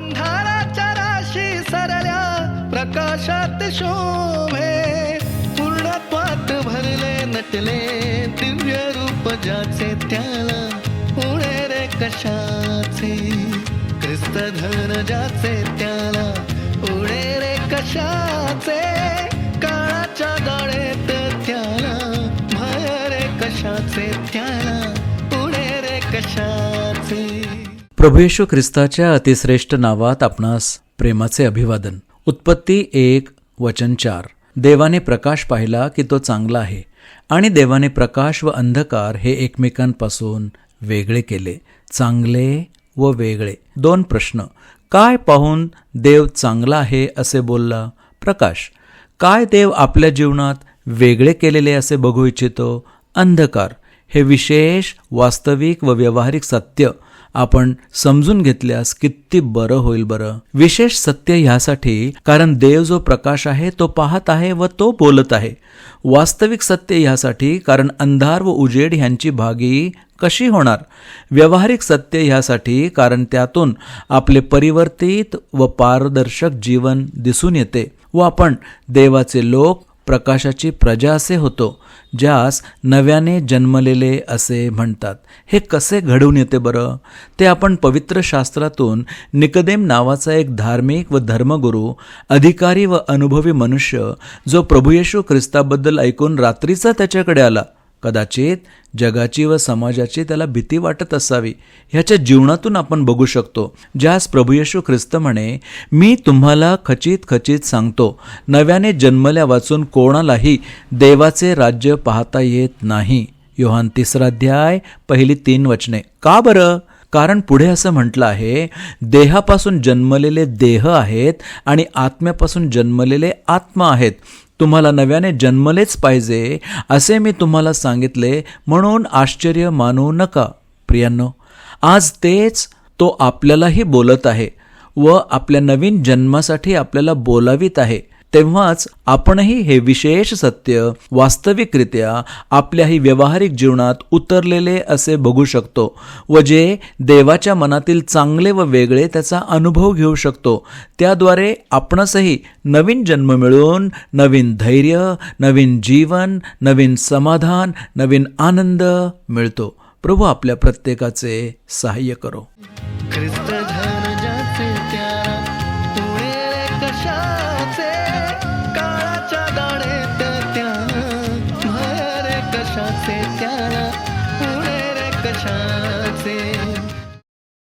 अंधाराच्या राशी सरल्या प्रकाशात शोभे. पूर्णत्वात भरले नटले दिव्य रूप ज्याचे त्याला पुणे रे कशाचे. ख्रिस्त धन ज्याचे त्याला पुणे रे कशाचे. काळाच्या गाळेत त्याला भय रे कशाचे त्याला. प्रभू ख्रिस्ताच्या अतिश्रेष्ठ नावात आपणास प्रेमाचे अभिवादन. उत्पत्ती एक वचन चार. देवाने प्रकाश पाहिला की तो चांगला आहे आणि देवाने प्रकाश व अंधकार हे एकमेकांपासून वेगळे केले. चांगले व वेगळे. दोन प्रश्न. काय पाहून देव चांगला आहे असे बोलला प्रकाश. काय देव आपल्या जीवनात वेगळे केलेले असे बघू इच्छितो? अंधकार. हे विशेष वास्तविक व व्यावहारिक सत्य आपण समजून घेतल्यास किती बरं होईल बरं. विशेष सत्य ह्यासाठी कारण देव जो प्रकाश आहे तो पाहत आहे व तो बोलत आहे. वास्तविक सत्य ह्यासाठी कारण अंधार व उजेड ह्यांची भागी कशी होणार? व्यावहारिक सत्य ह्यासाठी कारण त्यातून आपले परिवर्तित व पारदर्शक जीवन दिसून येते व आपण देवाचे लोक प्रकाशाची प्रजा असे होतो ज्यास नव्याने जन्मलेले असे म्हणतात. हे कसे घडून येते बरं? ते आपण पवित्र शास्त्रातून निकदेम नावाचा एक धार्मिक व धर्मगुरू अधिकारी व अनुभवी मनुष्य जो प्रभू येशू ख्रिस्ताबद्दल ऐकून रात्रीचा त्याच्याकडे आला. कदाचित जगाची व समाजाची त्याला भीती वाटत असावी ह्याच्या जीवनातून आपण बघू शकतो. ज्यास प्रभू येशू ख्रिस्त म्हणे मी तुम्हाला खचित खचित सांगतो नव्याने जन्मल्या वाचून कोणालाही देवाचे राज्य पाहता येत नाही. योहान तिसरा अध्याय पहिली तीन वचने. का बरं? कारण पुढे असं म्हटलं आहे देहापासून जन्मलेले देह आहेत आणि आत्म्यापासून जन्मलेले आत्मा आहेत. तुम्हाला नव्याने जन्मलेच पाहिजे असे मी तुम्हाला सांगितले म्हणून आश्चर्य मानू नका प्रियांनो. आज तेच तो आपल्यालाही बोलत आहे व आपल्या नवीन जन्मासाठी आपल्याला बोलावीत आहे. तेव्हाच आपणही हे विशेष सत्य वास्तविकरित्या आपल्याही व्यावहारिक जीवनात उतरलेले असे बघू शकतो व जे देवाच्या मनातील चांगले व वेगळे त्याचा अनुभव घेऊ शकतो. त्याद्वारे आपणसही नवीन जन्म मिळून नवीन धैर्य नवीन जीवन नवीन समाधान नवीन आनंद मिळतो. प्रभू आपल्या प्रत्येकाचे सहाय्य करो. रे कशाचे त्याला पुणे रे कशाचे